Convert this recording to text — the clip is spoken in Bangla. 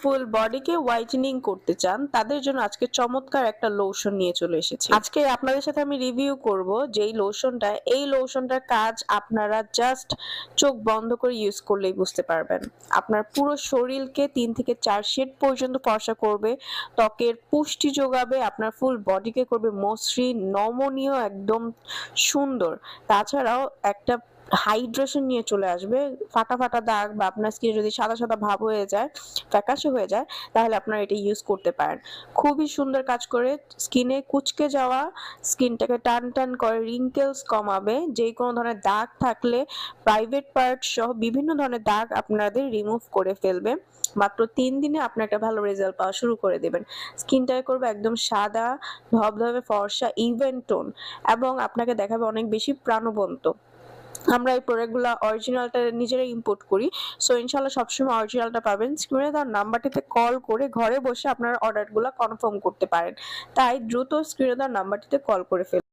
ফুল বডিকে হোয়াইটেনিং করতে চান, তাদের জন্য আজকে চমৎকার একটা লোশন নিয়ে চলে এসেছি। আজকে আপনাদের সাথে আমি রিভিউ করব যেই লোশনটা এই লোশনটার কাজ আপনারা জাস্ট চোখ বন্ধ করে ইউজ করলেই বুঝতে পারবেন। আপনার পুরো শরীরকে তিন থেকে চার শেড পর্যন্ত ফর্সা করবে, ত্বকের পুষ্টি যোগাবে, আপনার ফুল বডিকে করবে মসৃণ, নমনীয়, একদম সুন্দর। তাছাড়াও একটা হাইড্রেশন নিয়ে চলে আসবে। ফাটা ফাটা দাগ বা আপনার স্কিনে যদি সাদা সাদা ভাব হয়ে যায়, ফ্যাকাশে হয়ে যায়, তাহলে আপনারা এটা ইউজ করতে পারেন। খুবই সুন্দর কাজ করে স্কিনে কুচকে যাওয়া স্কিনটাকে টান টান করে রিঙ্কেলস কমাবে। যে কোনো ধরনের দাগ থাকলে প্রাইভেট পার্ট সহ বিভিন্ন ধরনের দাগ আপনাদের রিমুভ করে ফেলবে। মাত্র তিন দিনে আপনি একটা ভালো রেজাল্ট পাওয়া শুরু করে দেবেন। স্কিনটাকে করবে একদম সাদা, ধবধবে, ফর্সা ইভেন টোন এবং আপনাকে দেখাবে অনেক বেশি প্রাণবন্ত। আমরা এই প্রোডাক্টগুলো অরিজিনালটা নিজেরাই ইম্পোর্ট করি। সো ইনশাল্লাহ সবসময় অরিজিনালটা পাবেন। স্ক্রিনে তার নাম্বারটিতে কল করে ঘরে বসে আপনারা অর্ডারগুলো কনফার্ম করতে পারেন। তাই দ্রুত স্ক্রিনে তার নাম্বারটিতে কল করে ফেলুন।